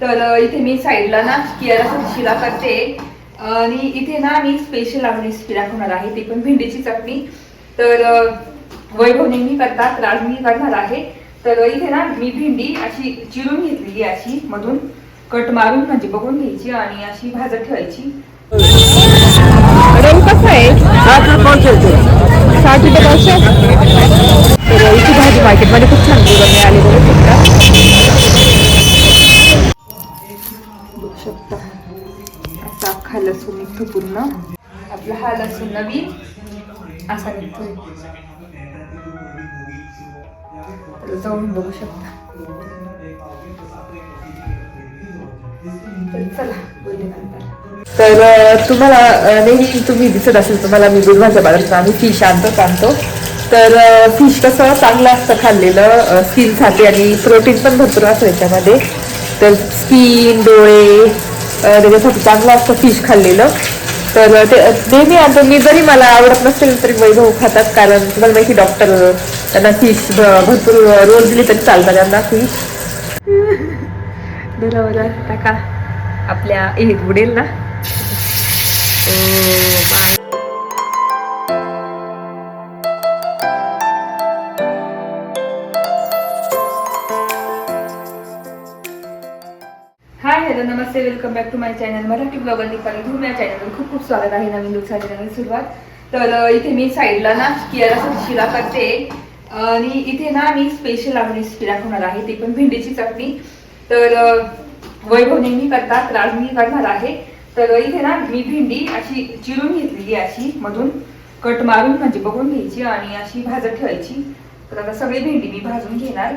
तर इथे मी साईडला ना कियाला शिरा करते. आणि इथे ना मी स्पेशल आपली शिला होणार आहे. ती पण भेंडीची चटणी. तर वैभव नेहमी करतात तर मी करणार आहे. तर इथे ना मी भेंडी अशी चिरून घेतलेली अशी मधून. कट मारून म्हणजे बघून घ्यायची आणि अशी भाजत ठेवायची. रंग कसा आहे? साठ रुपये पावशे? तर इथे भाजी मार्केटमध्ये खूप छान मी बघू. शकता असा अख्खा लसूण निघतो पूर्ण. आपला हा लसूण नवीन असा निघतो जाऊन बघू शकता. तर तुम्हाला नेहमी तुम्ही दिसत असेल तुम्हाला मी दूध भाज्या आम्ही फिश आणतो आणतो. तर फिश कसं चांगलं असतं खाल्लेलं स्किनसाठी आणि प्रोटीन पण भरपूर असतं याच्यामध्ये तर स्किन डोळे त्याच्यासाठी चांगलं असतं फिश खाल्लेलं. तर ते नेहमी आता मी जरी मला आवडत नसेल तरी वैभव खातात कारण तुम्हाला माहिती डॉक्टर त्यांना फिश भरपूर रोज दिली तरी चालतात त्यांना फिश बरोबर टाका आपल्या हे उडेल ना? नमस्ते welcome back to my channel Marathi blogger निकाली धूम या चॅनलवर खूप खूप स्वागत आहे नवीन दिवसाची नवीन सुरुवात. तर इथे मी साईडला ना कियाला शिरा करते. आणि इथे ना मी स्पेशल आपली शिरा होणार आहे ती पण भेंडीची चटणी. तर अ, वैभव नेहमी करतात तर आज मी करणार आहे. तर इथे ना मी भेंडी अशी चिरून घेतलेली अशी मधून कट मारून म्हणजे बघून घ्यायची आणि अशी भाजत ठेवायची. तर आता सगळी भेंडी मी भाजून घेणार.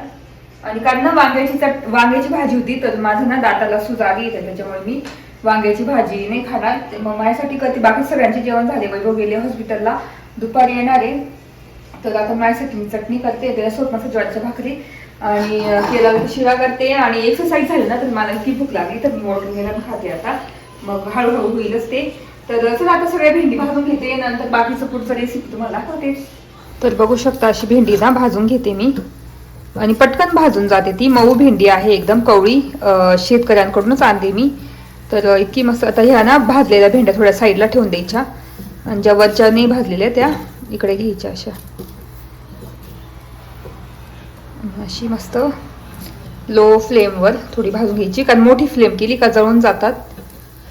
आणि कारण ना वांग्याची चट वांग्याची भाजी होती तर माझं ना दाताला सूज आली त्याच्यामुळे मी वांग्याची भाजी नाही खाणार. मग माझ्यासाठी करते. बाकी सगळ्यांचे जेवण झाले. वैभव गेले हॉस्पिटलला दुपारी येणार आहे. तर आता माझ्यासाठी मी चटणी करते. त्याच्यासोबत मस्त ज्वारीच्या भाकरी आणि केला शिरा करते. आणि एक्सरसाइज झाली ना तर मला इतकी भूक लागली तर मी वॉटर खाते आता. मग हळूहळू होईलच ते. तर चला आता सगळ्या भेंडी भाजून घेते. नंतर बाकीचं पुढचं रेसिपी तुम्हाला दाखवते तर बघू शकता अशी भेंडी ना भाजून घेते मी. आणि पटकन भाजून जाते ती. मऊ भेंडी आहे एकदम कवळी शेतकऱ्यांकडूनच आणते मी. तर इतकी मस्त. आता ह्या ना भाजलेल्या भेंड्या थोड्या साईडला ठेवून द्यायच्या. आणि ज्या वरच्या नाही भाजलेल्या त्या इकडे घ्यायच्या अशा. अशी मस्त लो फ्लेमवर थोडी भाजून घ्यायची. कारण मोठी फ्लेम केली का जळून जातात.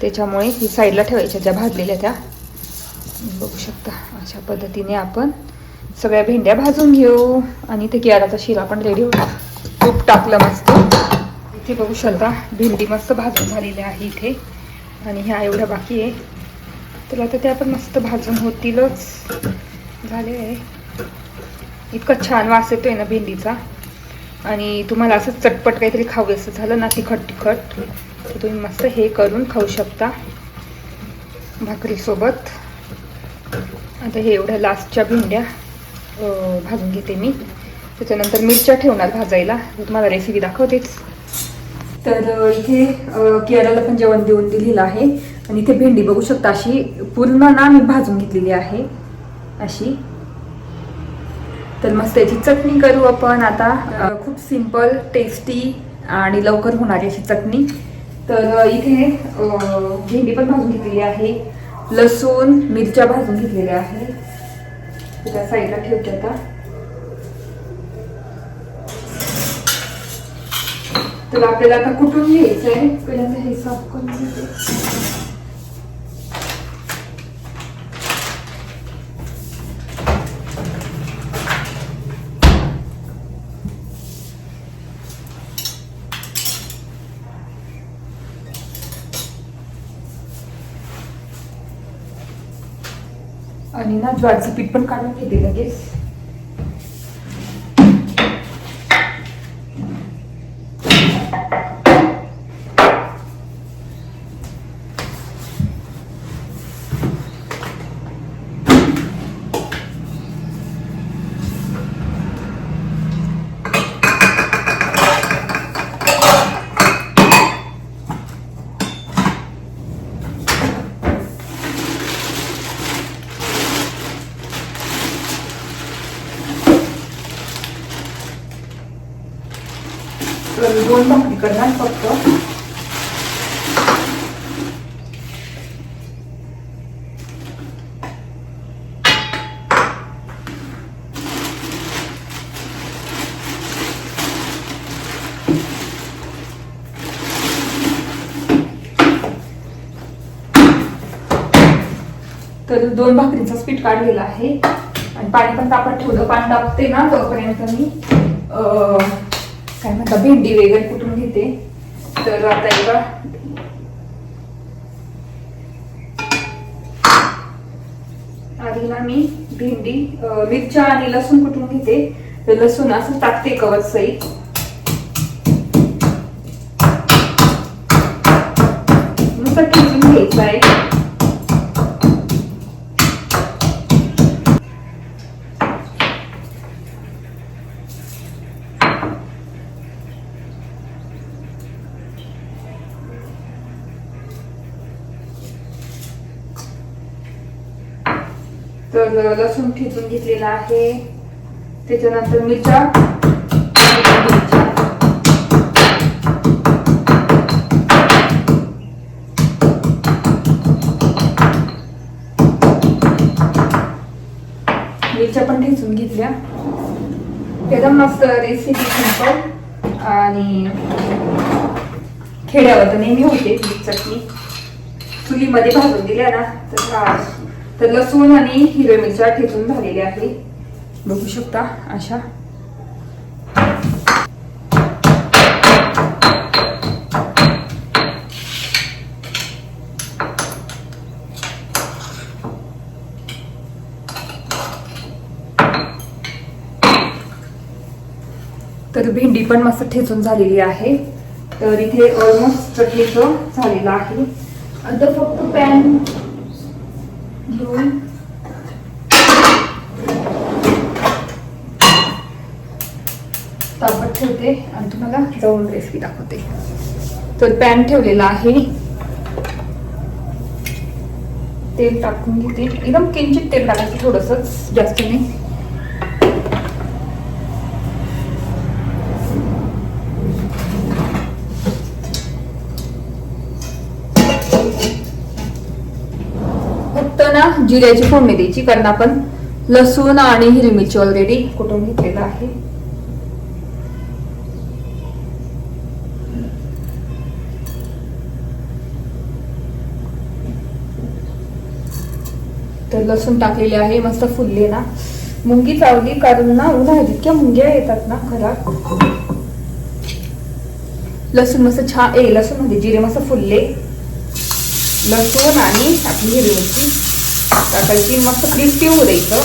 त्याच्यामुळे ही साईडला ठेवायच्या ज्या भाजलेल्या त्या. बघू शकता अशा पद्धतीने आपण सगळ्या भेंड्या भाजून घेऊ. आणि ते कियाराचा शिरा पण रेडी होता. तूप टाकलं मस्त. इथे बघू शकता भेंडी मस्त भाजून झालेली आहे इथे. आणि ह्या एवढ्या बाकी आहे. तर आता त्या पण मस्त भाजून होतीलच. झाले. आहे इतका छान वास येतोय ना भेंडीचा. आणि तुम्हाला असं चटपट काहीतरी खाऊ असं झालं ना तिखट तिखट तर तुम्ही मस्त हे करून खाऊ शकता. भाकरीसोबत. आता हे एवढ्या लास्टच्या भेंड्या. भाजून घेते मी. त्याच्यानंतर मिरच्या ठेवणार भाजायला. तुम्हाला रेसिपी दाखवतेच. तर इथे केळाला पण जेवण देऊन दिलेलं आहे. आणि इथे भेंडी बघू शकता अशी. पूर्ण ना मी भाजून घेतलेली आहे. अशी. तर मस्त याची चटणी करू आपण आता. खूप सिंपल टेस्टी आणि लवकर होणारी अशी चटणी. तर इथे भेंडी पण भाजून घेतलेली आहे. लसूण मिरच्या भाजून घेतलेल्या आहे त्या साईडला ठेवते आता. तर आपल्याला आता कुठून घ्यायचं आहे पहिल्यांदा हे साफ करून घेते. आणि ना ज्वारीचं पीठ पण काढून घेते लगेच. तर मी दोन भाकरी करणार फक्त. तर दोन भाकरीचं पीठ काढलेला आहे. आणि पाणी पण तापत ठेवलं. पाणी तापते ना तोपर्यंत मी. काय म्हणता भेंडी वगैरे कुठून घेते? तर आता एका आधी ना मी भेंडी मिरच्या आणि लसूण कुठून घेते? तर लसूण असं टाकते कवच सई. नुसतं ठेचून घ्यायचं आहे तर लसूण ठेचून घेतलेला आहे. त्याच्यानंतर मिरच्या. मिरच्या पण ठेचून घेतल्या. एकदम मस्त रेसिपी सिंपल आणि खेड्यावर तर नेहमी होते चटणी. चुलीमध्ये भाजून दिल्या ना तर तर लसूण आणि हिरव्या मिरच्या ठेचून झालेल्या आहे. बघू शकता अशा. तर भेंडी पण मस्त ठेचून झालेली आहे. तर इथे ऑलमोस्ट चटणीचं झालेलं आहे. आता फक्त पॅन घेऊन. तापत ठेवते आणि तुम्हाला जवळ रेसिपी दाखवते. तर पॅन ठेवलेला आहे. तेल टाकून घेते. एकदम किंचित तेल टाकायचं थोडंसंच जास्त नाही फक्त ना जिऱ्याची फोडणी द्यायची. कारण आपण लसूण आणि हिरवी मिरची ऑलरेडी कुठून घेतलेलं आहे. तर लसूण टाकलेले आहे मस्त फुलले ना. मुंगी चावली कारण ना उन्हाळ्यात इतक्या मुंग्या येतात ना घरात. लसूण मस्त छान ए लसूण म्हणजे जिरे मस्त फुलले. लसूण आणि आपली हिरवी मिरची. टाकायची मस्त क्रिस्पी होऊ द्यायचं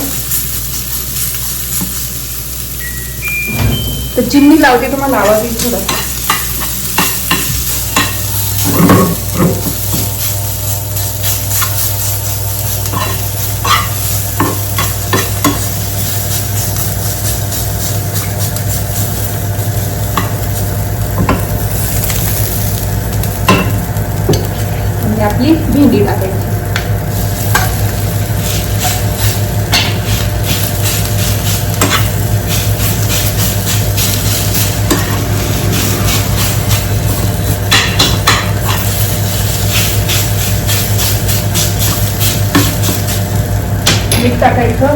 तर चिमणी लावते तुम्हाला आवाज येईल आपली भेंडी टाकायची. मीठ टाकायचं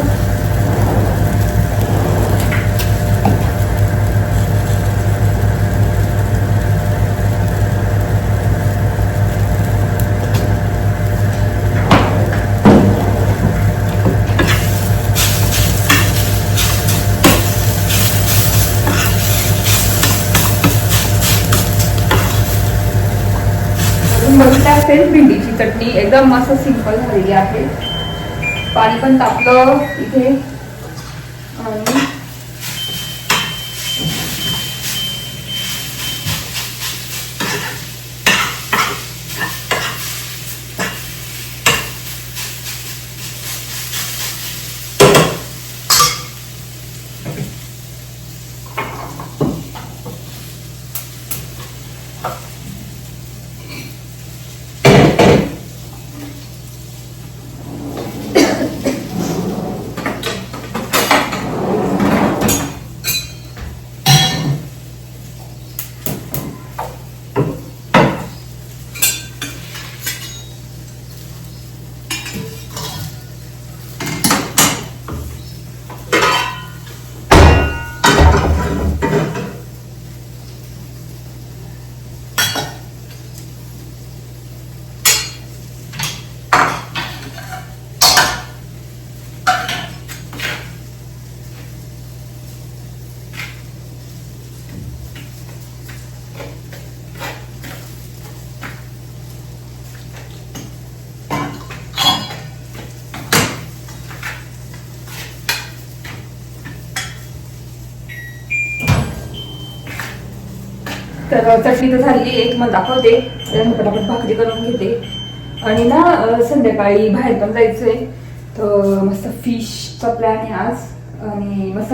तुम्ही असेल भेंडीची चटणी एकदम मस्त सिंपल झालेली आहे. पाणी पण तापलं इथे. तर चटणी तर झाली आहे मग दाखवते. त्यानंतर पटापट भाकरी करून घेते. आणि ना संध्याकाळी बाहेर पण जायचंय. तर मस्त फिशचा प्लॅन आहे आज. आणि मस्त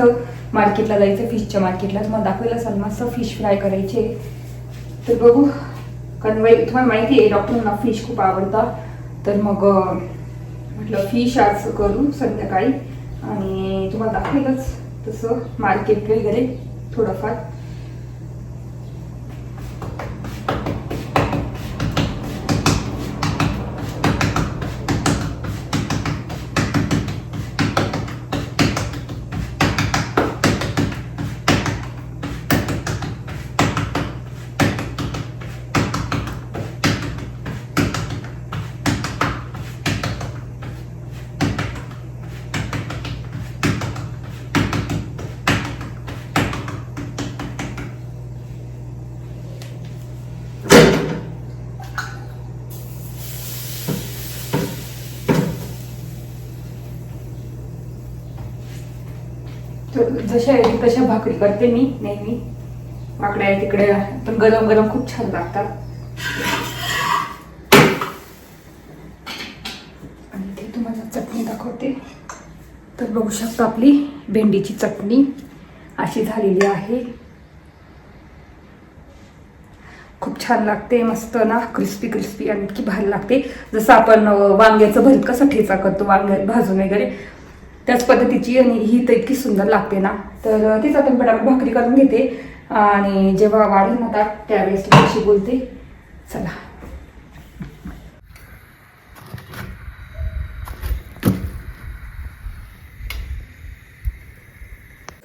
मार्केटला जायचं फिशच्या मार्केटला. तुम्हाला दाखवायला असाल मस्त फिश फ्राय करायचे. तर बघू. कारण वै तुम्हाला माहिती आहे डॉक्टरांना फिश खूप आवडतं. तर मग म्हटलं फिश आज करू संध्याकाळी. आणि तुम्हाला दाखवेलच तसं मार्केट वगैरे थोडंफार तर जशा आहे तशा भाकरी करते मी नेहमी. वाकड्या आहे तिकडे पण गरम गरम खूप छान लागतात. आणि ते तुम्हाला चटणी दाखवते. तर बघू शकता आपली भेंडीची चटणी अशी झालेली आहे. खूप छान लागते मस्त ना क्रिस्पी क्रिस्पी आणखी भारी लागते. जसं आपण वांग्याचं भरीत कसं ठेचा करतो वांग्या भाजून वगैरे त्याच पद्धतीची आणि ही तर इतकी सुंदर लागते ना. तर तीच आता मी पटापट भाकरी करून घेते. आणि जेव्हा वाढेल ना त्यावेळेस अशी बोलते. चला.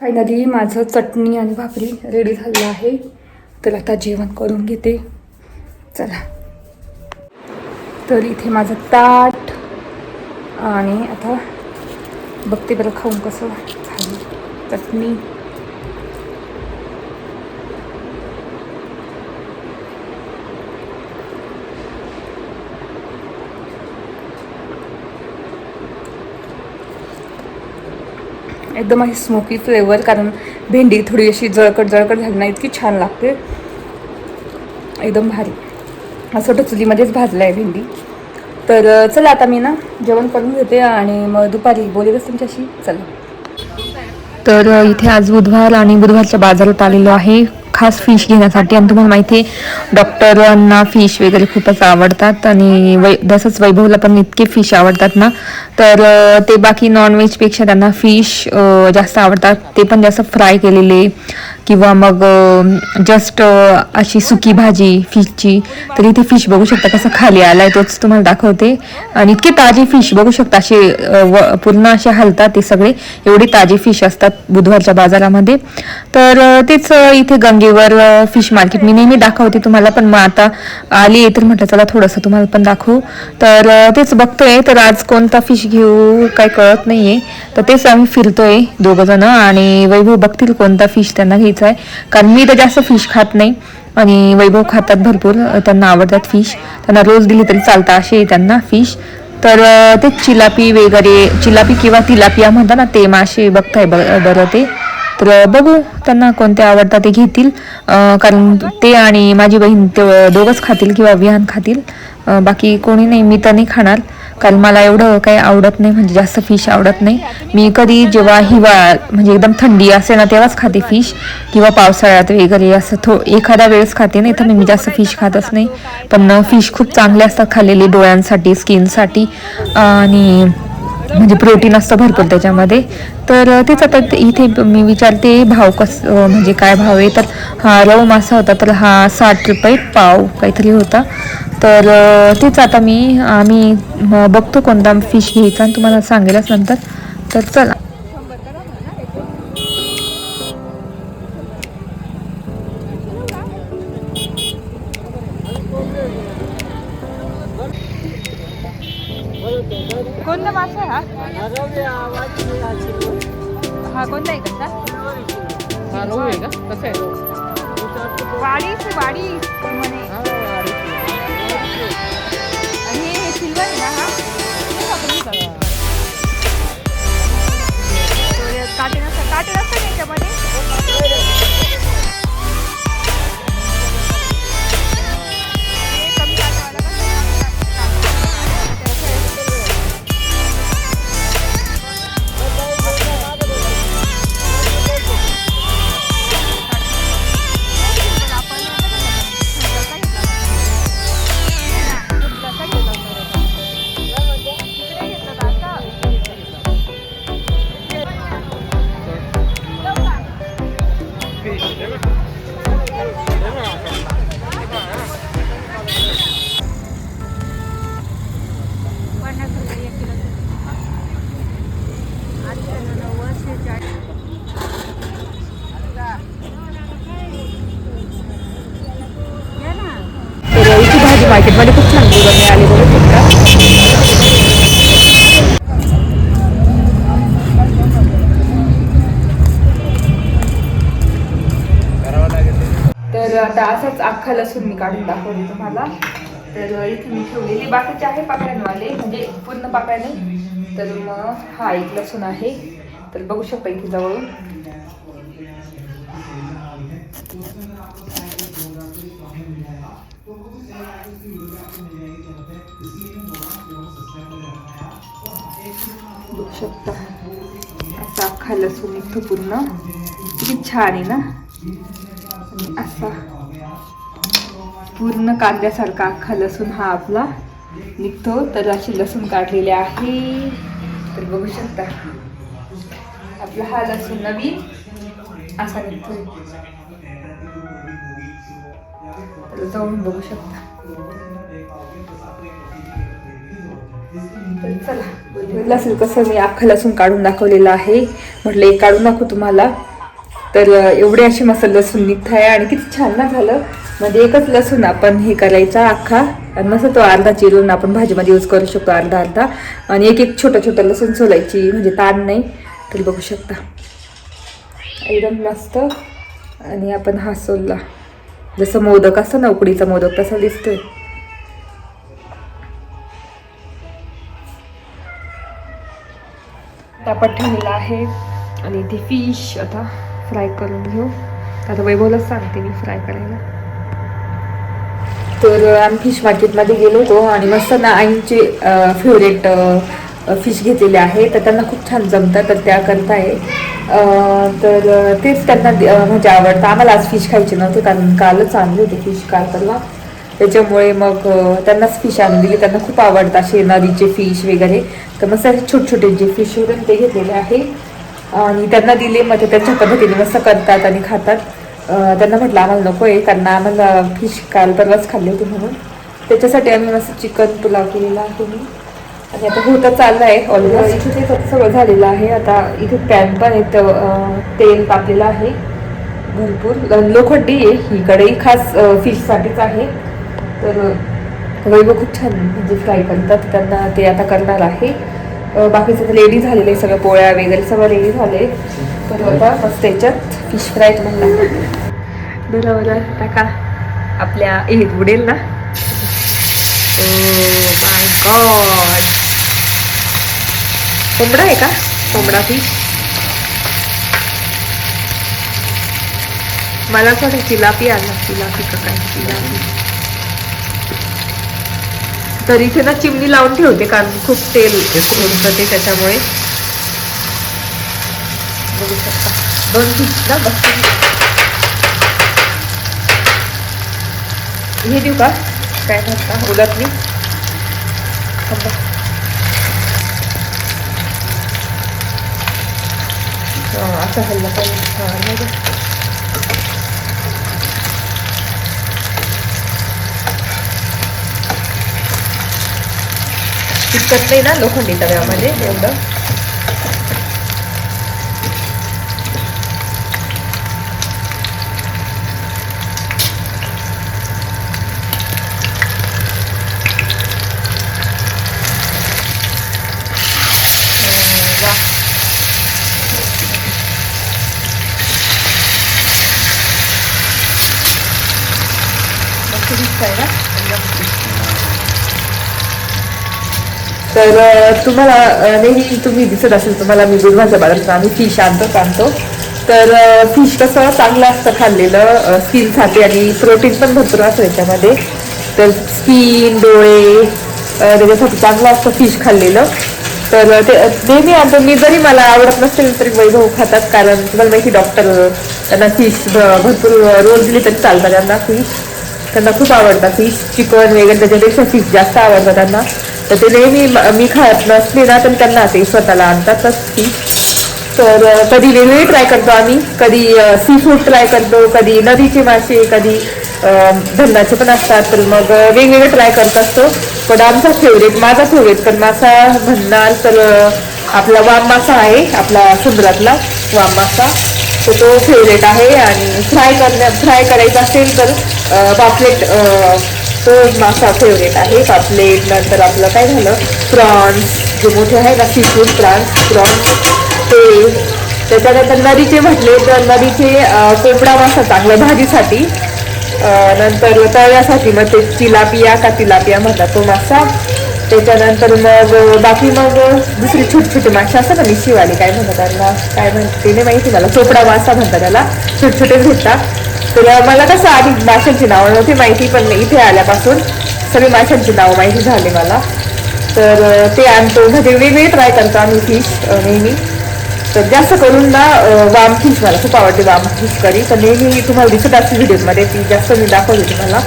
फायनली माझं चटणी आणि भाकरी रेडी झालं आहे. तर आता जेवण करून घेते. चला. तर इथे माझं ताट आणि आता बघते बरं खाऊन कसं झालं. चटणी. एकदम अशी स्मोकी फ्लेवर कारण भेंडी थोडी अशी जळकट जळकट झाली ना इतकी छान लागते. एकदम भारी. असं वाटतं चुलीमध्येच भाजलं आहे भेंडी. तर चला आता मी ना जेवण करून घेते आणि मग दुपारी बोलेलच तुमच्याशी. चला. तर इथे आज बुधवार आणि बुधवारच्या बाजारात आलेलो आहे खास फिश घेण्यासाठी. आणि तुम्हाला माहिती आहे डॉक्टरांना फिश वगैरे खूपच आवडतात आणि वै तसंच वैभवला पण इतके फिश आवडतात ना. तर ते बाकी नॉनव्हेजपेक्षा त्यांना फिश जास्त आवडतात. ते पण जास्त फ्राय केलेले. किंवा मग जस्ट अशी सुकी भाजी फिशची तर इथे फिश बघू शकता कसं खाली आलाय तोच तुम्हाला दाखवते. आणि इतके ताजी फिश बघू शकता असे व- पूर्ण असे हलतात ते सगळे. एवढे ताजे फिश असतात बुधवारच्या बाजारामध्ये. तर तेच इथे गंगेवर फिश मार्केट मी नेहमी दाखवते तुम्हाला पण मग आता आली आहे तर म्हटलं चला थोडंसं तुम्हाला पण दाखवू. तर तेच बघतोय तर आज कोणता फिश घेऊ काय कळत नाहीये. तर तेच आम्ही फिरतोय दोघं जण आणि वैभव बघतील कोणता फिश त्यांना घ्यायचा आहे कारण मी तर जास्त फिश खात नाही. आणि वैभव खातात भरपूर. त्यांना आवडतात फिश त्यांना रोज दिली तरी चालतं. असे त्यांना फिश तर ते चिलापी वगैरे चिलापी किंवा तिलापिया म्हणतात ना ते मासे बघताय ब- बरं ते. तर बघू त्यांना कोणते आवडतात ते घेतील. कारण ते आणि माझी बहीण ते दोघंच खातील किंवा विहान खातील. बाकी कोणी नाही. मी तर नाही खाणार. कारण मला एवढं काही आवडत नाही म्हणजे जास्त फिश आवडत नाही. मी कधी जेव्हा हिवाळा म्हणजे एकदम थंडी असे ना तेव्हाच खाते फिश किंवा पावसाळ्यात वगैरे असं थो एखाद्या वेळेस खाते नाही तर मी म्हणजे जास्त फिश खातच नाही. पण फिश खूप चांगले असतात खाल्लेले डोळ्यांसाठी स्किनसाठी आणि म्हणजे प्रोटीन असतं भरपूर त्याच्यामध्ये. तर तेच आता ते- इथे मी विचारते भाव कस म्हणजे काय भाव आहे? तर हा रव मासा होता तर हा साठ रुपये पाव काहीतरी होता. तर तेच आता मी आम्ही बघतो कोणता फिश घ्यायचा आणि तुम्हाला सांगेलच नंतर. तर चला. हा रोहू आहे का? कसं आहे? वाडीच वाडी म्हणे. हा वाढीची. आणि हे सिल्वर आहे ना हा काटे नसतात काटे नसतात याच्यामध्ये. मार्केटमध्ये खूप छान बोलून मिळाले बघू शकता तर आता असाच अख्खा लसूण मी काढून दाखवते तुम्हाला. तर इथे मी ठेवलेली बाकीचे आहे पाकळ्यांवाले म्हणजे पूर्ण पाकळ्या नाही तर मग हा एक लसूण आहे. तर बघू शकता इथे जवळून. बघू शकता असा अख्खा लसूण निघतो पूर्ण. किती छान आहे ना? असा पूर्ण कांद्यासारखा अख्खा लसूण हा आपला निघतो. तर असे लसूण काढलेले आहे. तर बघू शकता. आपला हा लसूण नवीन असा निघतोय. तर जाऊन बघू शकता. तर चला असेल कसं मी अख्खा लसूण काढून दाखवलेलं आहे. म्हटलं एक काढून दाखवू तुम्हाला. तर एवढे असे मसाले लसूण निघत आहे आणि किती छान ना झालं. म्हणजे एकच लसूण आपण हे करायचा अख्खा. आणि मस्त तो अर्धा चिरून आपण भाजीमध्ये यूज करू शकतो अर्धा अर्धा. आणि एक एक छोटं छोटं लसूण सोलायची म्हणजे ताण नाही. तर बघू शकता. एकदम मस्त. आणि आपण हा सोलला. जसं मोदक असतं ना उकडीचा मोदक तसा दिसतोय. तापत ठेवलेला आहे. आणि ते फिश आता फ्राय करून घेऊ. आता वैभवलाच सांगते मी फ्राय करायला. तर आम्ही फिश मार्केटमध्ये गेलो होतो आणि मस्त ना आईंचे फेवरेट फिश घेतलेले आहे तर त्यांना खूप छान जमतात तर त्या करताय. तर तेच त्यांना म्हणजे आवडतं. आम्हाला आज फिश खायचे नव्हते कारण कालच आणले होते फिश काल परवा. त्याच्यामुळे मग त्यांनाच फिश आणून दिली. त्यांना खूप आवडतं असे नदीचे फिश वगैरे. तर मग सर छोटे छोटे जे फिश होते ते घेतलेले आहे. आणि त्यांना दिले मग ते त्यांच्या पद्धतीने मस्त करतात आणि खातात. त्यांना म्हटलं आम्हाला नको आहे कारण आम्हाला फिश काल परवाच खाल्ले होते म्हणून. त्याच्यासाठी आम्ही मस्त चिकन पुलाव केलेला आहे मी. आणि आता होतं चाललं आहे ऑलमोस्ट इथे ते फक्त सगळं झालेलं आहे. आता इथे पॅन पण येतं तेल तापलेलं आहे. भरपूर. लोखंडी आहे ही कढई खास फिशसाठीच आहे. तर वैभव खूप छान म्हणजे फ्राय करतात. त्यांना ते आता करणार आहे. बाकीचं तर रेडी झालेलं आहे सगळं पोळ्या वगैरे सगळं रेडी झाले तर आता मस्त त्याच्यात फिश फ्राय तुम्हाला बरोबर बरं टाका. आपल्या हे उडेल ना oh माय गॉड कोंबडा आहे का? कोंबडा फिश मला असं वाटतं चिलापी आला चिलापी का काय चिलापी तर इथे ना चिमणी लावून ठेवते कारण खूप तेल सोडतं ते त्याच्यामुळे. बघू शकता. दोन फिश ना बघ हे देऊ का? काय म्हणता? उलटली. थांबा. हा, असं हल्लं पाहिजे नाही ना लोखंडी तव्यामध्ये एवढं हम्म, वा. मस्त दिसतंय ना एकदम. तर तुम्हाला नेहमी तुम्ही दिसत असेल तुम्हाला मी गुरुवारच्या बाजारात आम्ही फिश आणतो आणतो तर फिश कसं चांगलं असतं खाल्लेलं स्किनसाठी आणि प्रोटीन पण भरपूर असतं याच्यामध्ये तर स्किन डोळे त्याच्यासाठी चांगलं असतं फिश खाल्लेलं. तर ते नेहमी आणतो. मी जरी मला आवडत नसेल तरी वैभव खातात. कारण तुम्हाला माहिती डॉक्टर त्यांना फिश भरपूर रोज दिली तरी चालतात त्यांना फिश त्यांना खूप आवडतं फिश चिकन वगैरे त्याच्यापेक्षा फिश जास्त आवडतं त्यांना. तर ते नेहमी मी खात नसले ना तर त्यांना ते स्वतःला आणतातच फिश तर कधी वेगवेगळी ट्राय करतो आम्ही. कधी सी फूड ट्राय करतो कधी नदीचे मासे कधी धंदाचे पण असतात. तर मग वेगवेगळे ट्राय करत असतो. पण आमचा फेवरेट माझा फेवरेट पण मासा म्हणणार तर आपला वाम मासा आहे आपला समुद्रातला वाम मासा. तर तो फेवरेट आहे आणि फ्राय करण्या फ्राय करायचा असेल तर पापलेट तो मासा फेवरेट आहे. पापलेट नंतर आपलं काय झालं? प्रॉन्स जे मोठे आहे ना सीफूड प्रॉन्स प्रॉन्स ते त्याच्यानंतर नदीचे म्हटले तर नदीचे अं, कोंबडा मासा चांगला भाजीसाठी. नंतर तळ्यासाठी मग ते चिलापिया का तिलापिया म्हणतात तो मासा. त्याच्यानंतर मग बाकी मग दुसरी छोटे छोटे मासे असतात ना मिशीवाले काय म्हणतात त्यांना? काय म्हणते ते नाही माहिती मला. चोपडा मासा म्हणतात त्याला. छोटे छोटे भेटतात. तर मला कसं आधी माशांची नावं नव्हती माहिती पण इथे आल्यापासून सगळी माशांची नावं माहिती झाली मला. तर ते आणतो. म्हणजे वेगवेगळे ट्राय करतो आम्ही फिश नेहमी. तर जास्त करून ना वाम फिश मला खूप आवडते वाम फिश करी. तर नेहमी तुम्हाला दिसत असते व्हिडिओमध्ये ती जास्त मी दाखवते तुम्हाला.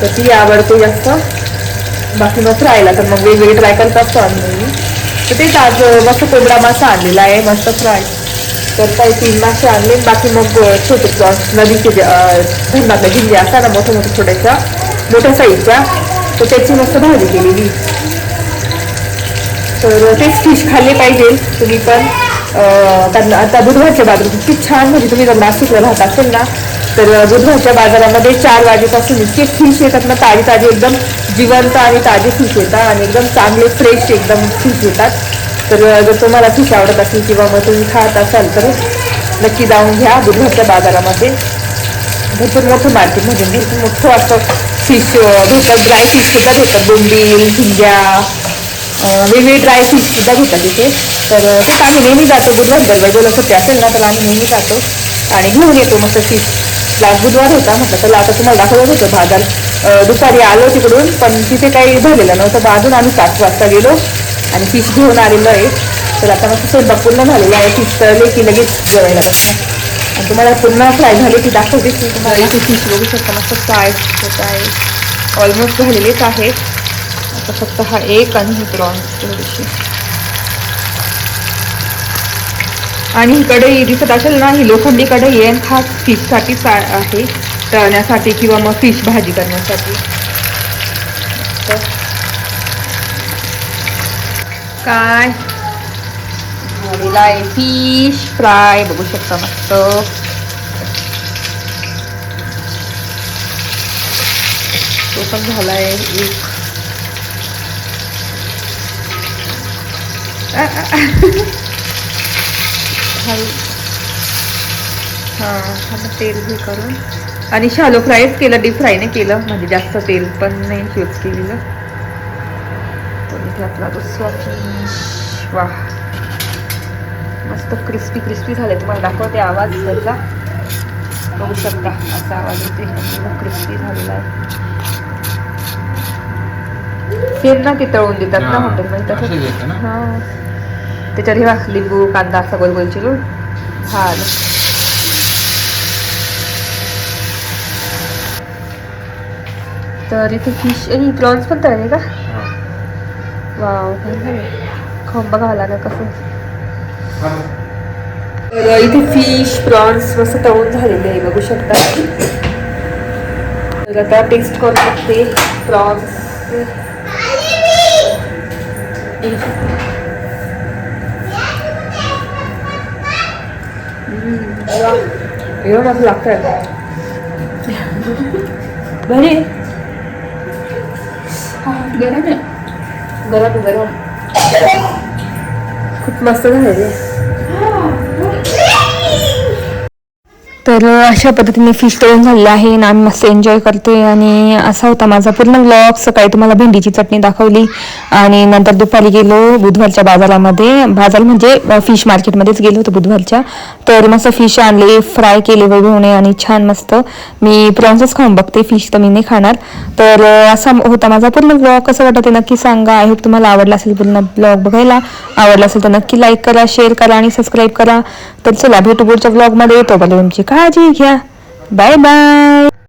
तर ती आवडते जास्त. बाकी मग फ्रायला तर मग वेगवेगळे ट्राय करत असतो आम्ही नेहमी. तर तेच आज मस्त कोंबडा मासा आणलेला आहे मस्त फ्राय तर काही तीन मासे आणले. बाकी मग छोटं छोटे नदीचे जे, धरणातल्या जिल्हे असतात ना मोठ्या मोठ्या छोट्याच्या मोठ्या साईजच्या तर त्याची मस्त भाजी केलेली. तर तेच फिश खाल्ले पाहिजे तुम्ही पण. कारण आता बुधवारच्या बाजार इतकी छान म्हणजे तुम्ही जर नाशिकला राहत असेल ना तर बुधवारच्या बाजारामध्ये चार वाजेपासून इतके फिश येतात ना ताजे ताजे एकदम जिवंत आणि ताजे फिश येतात आणि एकदम चांगले फ्रेश एकदम फिश येतात. तर जर तुम्हाला फिश आवडत असेल किंवा मग तुम्ही खात असाल तर नक्की जाऊन घ्या बुधवारच्या बाजारामध्ये. भरपूर मोठं मार्केट म्हणजे भरपूर मोठं असं फिश भेटतात. ड्राय फिश सुद्धा भेटतात. बोंबील झिंग्या वेगवेगळे ड्राय फिश सुद्धा भेटतात तिथे तर तेच आम्ही नेहमी जातो बुधवार दरवाजेला सुट्टी असेल ना तर आम्ही नेहमी जातो आणि घेऊन येतो मस्त फिश लास्ट बुधवार होता म्हटलं तर आता तुम्हाला दाखवत होतं बाजार. दुपारी आलो तिकडून पण तिथे काही झालेलं नव्हतं अजून आम्ही सात वाजता गेलो. आणि फिश घेऊन आलेलो आहे. तर आता मग स्वयंपाक पूर्ण झालेला आहे. फिश तळले की लगेच जेवायला बसणार. आणि तुम्हाला पूर्ण फ्राय झाले की दाखवते की तुम्हाला इथे फिश बघू शकता. मस्त फ्राय होत आहे. ऑलमोस्ट झालेलेच आहे. आता फक्त हा एक आणि ही प्रॉन्स थोडीशी. आणि ही कढई दिसत असेल ना ही लोखंडी कढई आहे खास फिशसाठी सा आहे. तळण्यासाठी किंवा मग फिश भाजी करण्यासाठी. तर काय? झालेला आहे फिश फ्राय बघू शकता मस्त. तो पण झाला आहे एक हा तेल हे करून. आणि शालो फ्रायच केलं डीप फ्राय नाही केलं. म्हणजे जास्त तेल पण नाही यूज केलेलं. तर आपला दुसरा फिश वा. मस्त क्रिस्पी क्रिस्पी झाले तुम्हाला दाखवते आवाज त्याचा बघू शकता असा आवाज येते क्रिस्पी झालेला आहे. सेम ना ते तळून देतात ना हॉटेलमध्ये तसं ना? हा. त्याच्यात हे लिंबू कांदा असा गोल गोल चिरून. झालं तर इथे फिश आणि प्रॉन्स पण तळले का? वाव खाऊन बघावं लागेल कसं तर इथे फिश प्रॉन्स मस्त तळून झालेले आहे बघू शकता. तर आता टेस्ट करू शकते. प्रॉन्स एवढं मस्त लागतं बरे. गरम आहे गरम गरम खूप मस्त झालेले तर अशा पद्धतीने फिश तळून झालेलं आहे आणि आम्ही मस्त एन्जॉय करते आणि असा होता माझा पूर्ण व्लॉग सकाळी तुम्हाला भेंडीची चटणी दाखवली. आणि नंतर दुपारी गेलो बुधवारच्या बाजारामध्ये. बाजार म्हणजे फिश मार्केटमध्येच गेलो होतो बुधवारच्या. तर मस्त फिश आणले फ्राय केले वैभवने आणि छान मस्त. मी प्रॉन्सच खाऊन बघते. फिश तर मी नाही खाणार. तर असा होता माझा पूर्ण ब्लॉग कसं वाटतं ते नक्की सांगा. आय होप तुम्हाला आवडला असेल पूर्ण ब्लॉग बघायला. आवडला असेल तर नक्की लाईक करा शेअर करा आणि सबस्क्राईब करा. तर चला भेटू पुढच्या ब्लॉगमध्ये येतो तुमची ભાજી ગયા બાય બાય